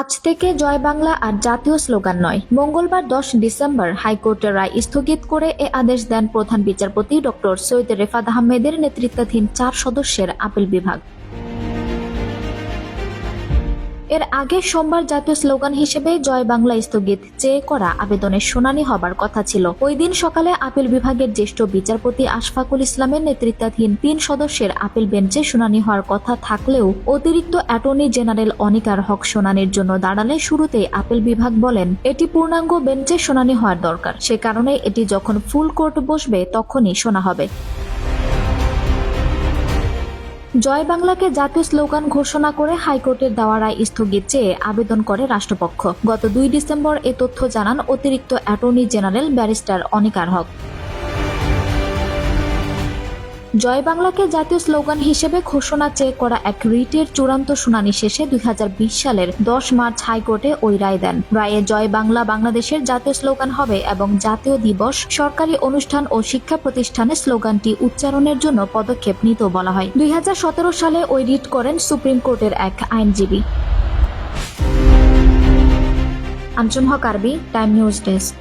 আজ থেকে জয় বাংলা আর জাতীয় স্লোগান নয়। মঙ্গলবার দশ ডিসেম্বর হাইকোর্টের রায় স্থগিত করে এ আদেশ দেন প্রধান বিচারপতি ডক্টর সৈয়দ রেফাত আহমেদের নেতৃত্বাধীন চার সদস্যের আপিল বিভাগ। এর আগে সোমবার জাতীয় স্লোগান হিসেবে জয় বাংলা স্থগিত চেয়ে করা আবেদনের শুনানি হবার কথা ছিল। ওই দিন সকালে আপিল বিভাগের জ্যেষ্ঠ বিচারপতি আশফাকুল ইসলামের নেতৃত্বাধীন তিন সদস্যের আপিল বেঞ্চে শুনানি হওয়ার কথা থাকলেও অতিরিক্ত অ্যাটর্নি জেনারেল অনিকার হক শুনানির জন্য দাঁড়ালে শুরুতে আপিল বিভাগ বলেন, এটি পূর্ণাঙ্গ বেঞ্চে শুনানি হওয়ার দরকার। সে কারণে এটি যখন ফুল কোর্ট বসবে তখনই শোনা হবে। জয় বাংলাকে জাতীয় স্লোগান ঘোষণা করে হাইকোর্টের দেওয়া রায় স্থগিত চেয়ে আবেদন করে রাষ্ট্রপক্ষ। গত দুই ডিসেম্বর এ তথ্য জানান অতিরিক্ত অ্যাটর্নি জেনারেল ব্যারিস্টার অনিকার হক। জয় বাংলাকে জাতীয় স্লোগান হিসেবে ঘোষণা চেয়ে করা এক রিটের চূড়ান্ত শুনানি শেষে দুই হাজার বিশ সালের দশ মার্চ হাইকোর্টে ওই রায় দেন। রায়ে জয় বাংলা বাংলাদেশের জাতীয় স্লোগান হবে এবং জাতীয় দিবস, সরকারি অনুষ্ঠান ও শিক্ষা প্রতিষ্ঠানে স্লোগানটি উচ্চারণের জন্য পদক্ষেপ নিতেও বলা হয়। দুই হাজার সতেরো সালে ওই রিট করেন সুপ্রিম কোর্টের এক আইনজীবী। আঞ্জুম হক, আরবি, টাইম নিউজ ডেস্ক।